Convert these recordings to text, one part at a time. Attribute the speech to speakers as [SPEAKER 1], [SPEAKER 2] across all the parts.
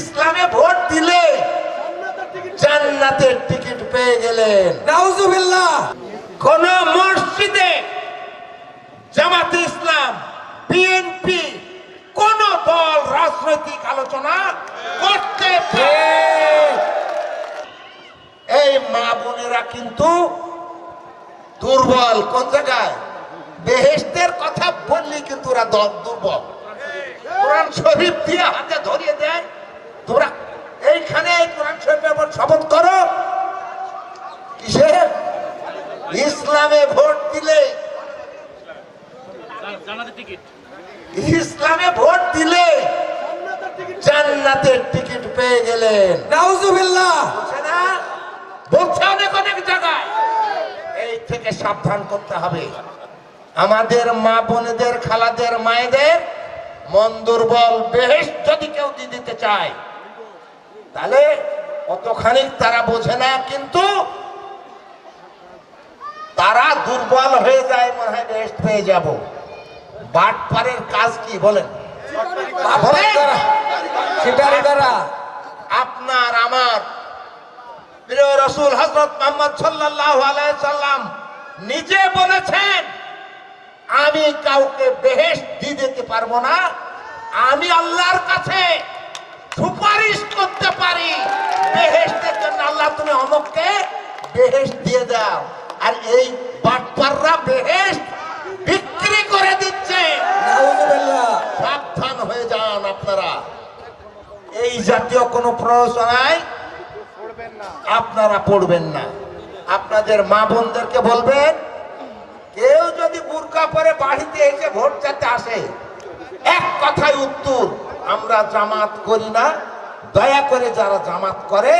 [SPEAKER 1] ইসলামে ভোট দিলে জান্নাতের টিকিট পেয়ে গেলেন।
[SPEAKER 2] নাউজুবিল্লাহ।
[SPEAKER 1] কোন মসজিদে জামাতে ইসলাম বিএনপি কোন দল রাজনৈতিক আলোচনা করতে এই মা বোনেরা কিন্তু দুর্বল। কোন জায়গায়? বেহেস্তের কথা বললি কিন্তু ওরা দল দুর্বল। কোরআন শরীফ দিয়ে হাতে ধরিয়ে দেয়। তোমরা এইখানে কোরআন শরীফের উপর শপথ করো। কিসে ইসলামে ভোট দিলে। ইসলামে ভোট দিলে জান্নাতের টিকিট পেয়ে গেলেন।
[SPEAKER 2] নাউজুবিল্লাহ।
[SPEAKER 1] বলছে অনেক অনেক জায়গায়। এই থেকে সাবধান করতে হবে। আমাদের মা বোনেদের খালাদের মায়েদের মন দুর্বল বেশ যদি কেউ চায় তাহলে কতখানি তারা বোঝে না কিন্তু তারা দুর্বল হয়ে যায় মনে হয় বেশ পেয়ে যাব। বাটপারের কাজ কি বলেন? আপনার আমার। প্রিয় রসুল হজরত মোহাম্মদ সাল্লাম নিজে বলেছেন আমি কাউকে বেহেস দিয়ে দিতে পারব না আমি আল্লাহর কাছে সুপারিশ করতে পারি। বেহেস্টের জন্য আল্লাহ তুমি অমুককে বেহেস দিয়ে দাও। আর এই বাটপাররা বেহেস বিক্রি করে দিচ্ছে। সাবধান হয়ে যান আপনারা। এই জাতীয় কোনো প্ররোচনায় আপনারা পড়বেন না। আপনাদের মা বোনদেরকে বলবেন কেউ যদি বুরকা পরে বাড়িতে এসে ভোট চাইতে আসে এক কথায় উত্তর আমরা জামাত করি না দয়া করে যারা জামাত করে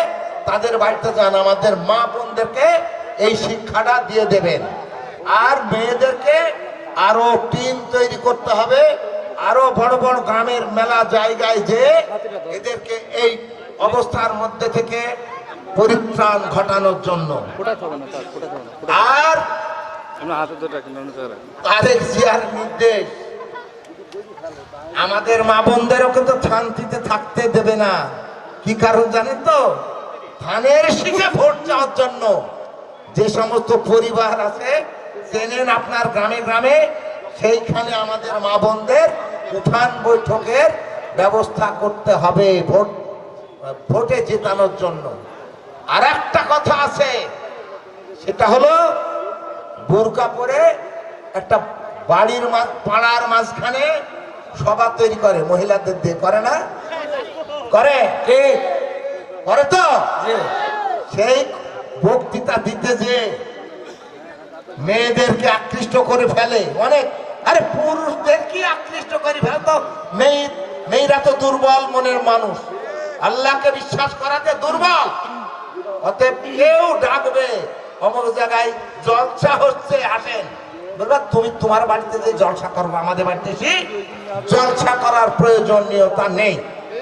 [SPEAKER 1] তাদের বাড়িতে যান আমাদের মা বোনদেরকে এই শিক্ষাটা দিয়ে দেবেন। আর মেয়েদেরকে আরও টিম তৈরি করতে হবে আরও বড় বড় গ্রামের মেলা জায়গায় যে এদেরকে এই অবস্থার মধ্যে থেকে পরিত্রাণ ঘটানোর জন্য। আর তারেক জিয়ার নির্দেশ আমাদের মা বোনদেরও কিন্তু শান্তিতে থাকতে দেবে না। কি কারণ জানেন তো? ধানের শিখে ভোট চাওয়ার জন্য যে সমস্ত পরিবার আছে, চেনেন আপনার গ্রামে গ্রামে, সেইখানে আমাদের মা বোনদের উঠান বৈঠকের ব্যবস্থা করতে হবে ভোট, ভোটে জেতানোর জন্য। আর একটা কথা আছে, সেটা হলো বোরকা পরে একটা বাড়ির পাড়ার মাঝখানে সভা তৈরি করে মহিলাদের দিয়ে করে না? করে
[SPEAKER 2] কে?
[SPEAKER 1] করে তো? সেই বক্তৃতা দিতে যে মেয়েদেরকে আকৃষ্ট করে ফেলে অনেক। আরে পুরুষদের কি আকৃষ্ট করে ফেলে? তো মেয়ে মেয়েরা তো দুর্বল মনের মানুষ। আল্লাহকে বিশ্বাস করাতে দুর্বল। অতএব কেউ ডাকবে অমুক জায়গায় জলসা হচ্ছে আসেন। বলবা তুমি তোমার বাড়িতে যে জলসা করব আমাদের বাড়িতে সে জলসা করার প্রয়োজনীয়তা নেই।